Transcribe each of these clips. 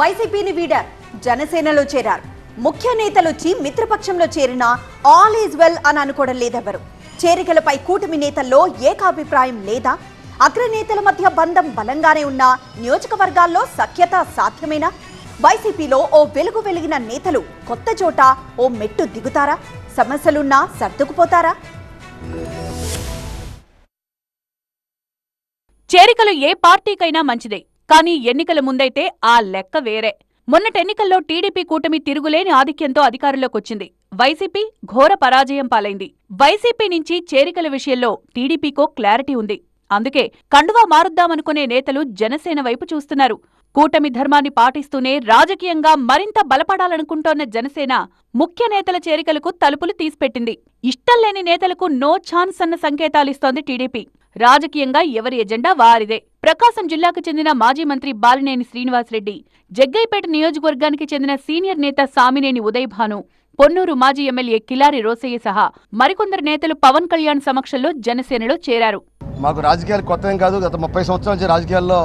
వైసీపీని వీడారు జనసేనలో చేరారు. ముఖ్య నేతలొచ్చి మిత్రపక్షంలో చేరినా ఆల్ ఈజ్ వెల్ అని అనుకోవడం లేదెవరు? చేరికలపై కూటమి నేతల్లో ఏకాభిప్రాయం లేదా? అగ్రనేతల మధ్య బంధం బలంగానే ఉన్నా నియోజకవర్గాల్లో సఖ్యత సాధ్యమేనా? వైసీపీలో ఓ వెలుగు వెలిగిన నేతలు కొత్త చోట ఓ మెట్టు దిగుతారా? సమస్యలున్నా సర్దుకుపోతారా? చేరికలు ఏ పార్టీకైనా మంచిదే. కానీ ఎన్నికల ముందైతే ఆ లెక్క వేరే. మొన్నటెన్నికల్లో టీడీపీ కూటమి తిరుగులేని ఆధిక్యంతో అధికారంలోకొచ్చింది. వైసీపీ ఘోర పరాజయం పాలైంది. వైసీపీ నుంచి చేరికల విషయంలో టీడీపీకో క్లారిటీ ఉంది. అందుకే కండువా మారుద్దామనుకునే నేతలు జనసేన వైపు చూస్తున్నారు. కూటమి ధర్మాన్ని పాటిస్తూనే రాజకీయంగా మరింత బలపడాలనుకుంటోన్న జనసేన ముఖ్య నేతల చేరికలకు తలుపులు తీసిపెట్టింది. ఇష్టం లేని నేతలకు నో ఛాన్స్ అన్న సంకేతాలిస్తోంది టీడీపీ. రాజకీయంగా ఎవరి ఎజెండా వారిదే. ప్రకాశం జిల్లాకు చెందిన మాజీ మంత్రి బాలినేని శ్రీనివాసరెడ్డి జగ్గైపేట నియోజకవర్గానికి చెందిన సీనియర్ నేత సామినేని ఉదయ్ భాను పొన్నూరు మాజీ ఎమ్మెల్యే కిలారి రోసయ్య సహా మరికొందరు నేతలు పవన్ కళ్యాణ్ సమక్షంలో జనసేనలో చేరారు. మాకు రాజకీయాలు కొత్త ఏం కాదు. గత ముప్పై సంవత్సరాల నుంచి రాజకీయాల్లో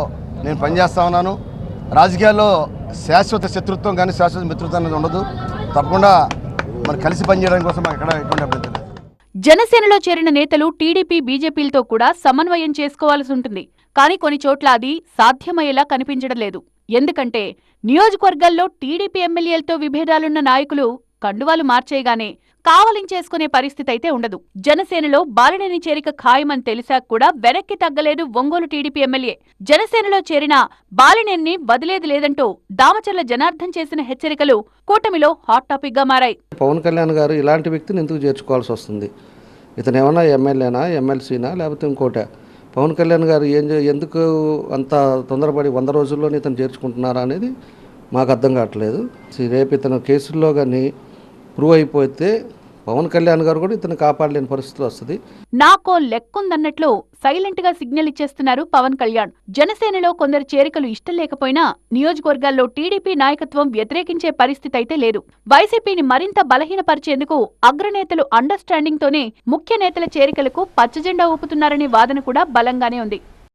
నేను పనిచేస్తా ఉన్నాను. రాజకీయాల్లో శాశ్వత శత్రుత్వం కానీ శాశ్వత మిత్రత్వం అనేది ఉండదు. తప్పకుండా మనం కలిసి పనిచేయడం కోసం మాకు ఎక్కడ ఎటువంటి అభ్యంతరం జనసేనలో చేరిన నేతలు టీడీపీ బీజేపీలతో కూడా సమన్వయం చేసుకోవాల్సి ఉంటుంది. కానీ కొన్ని చోట్ల అది సాధ్యమయ్యేలా కనిపించడం లేదు. ఎందుకంటే నియోజకవర్గాల్లో టీడీపీ ఎమ్మెల్యేలతో విభేదాలున్న నాయకులు కండువాలు మార్చేయగానే కావలించేసుకునే పరిస్థితి అయితే ఉండదు. జనసేనలో బాలినేని చేరిక ఖాయమని తెలిసాక కూడా వెనక్కి తగ్గలేదు ఒంగోలు టీడీపీ ఎమ్మెల్యే. జనసేనలో చేరిన బాలినేని వదిలేది లేదంటూ దామచర్ల జనార్దన్ చేసిన హెచ్చరికలు కూటమిలో హాట్ టాపిక్గా మారాయి. పవన్ కళ్యాణ్ గారు ఇలాంటి వ్యక్తిని ఎందుకు చేర్చుకోవాల్సి వస్తుంది? ఇతను ఏమన్నా ఎమ్మెల్యేనా ఎమ్మెల్సీనా లేకపోతే ఇంకోట? పవన్ కళ్యాణ్ గారు ఏం ఎందుకు అంత తొందరపడి వంద రోజుల్లోనే ఇతను చేర్చుకుంటున్నారా అనేది మాకు అర్థం కావట్లేదు. రేపు ఇతను కేసుల్లో కానీ ప్రూవ్ అయిపోతే పవన్ కళ్యాణ్ గారు కూడా ఇతను కాపాడలేని పరిస్థితి వస్తుంది. నాకో లెక్కుందన్నట్లు సైలెంట్గా సిగ్నల్ ఇచ్చేస్తున్నారు పవన్ కళ్యాణ్. జనసేనలో కొందరు చేరికలు ఇష్టం లేకపోయినా నియోజకవర్గాల్లో టీడీపీ నాయకత్వం వ్యతిరేకించే పరిస్థితి అయితే లేదు. వైసీపీని మరింత బలహీనపరిచేందుకు అగ్రనేతలు అండర్స్టాండింగ్ తోనే ముఖ్య నేతల చేరికలకు పచ్చజెండా ఊపుతున్నారనే వాదన కూడా బలంగానే ఉంది.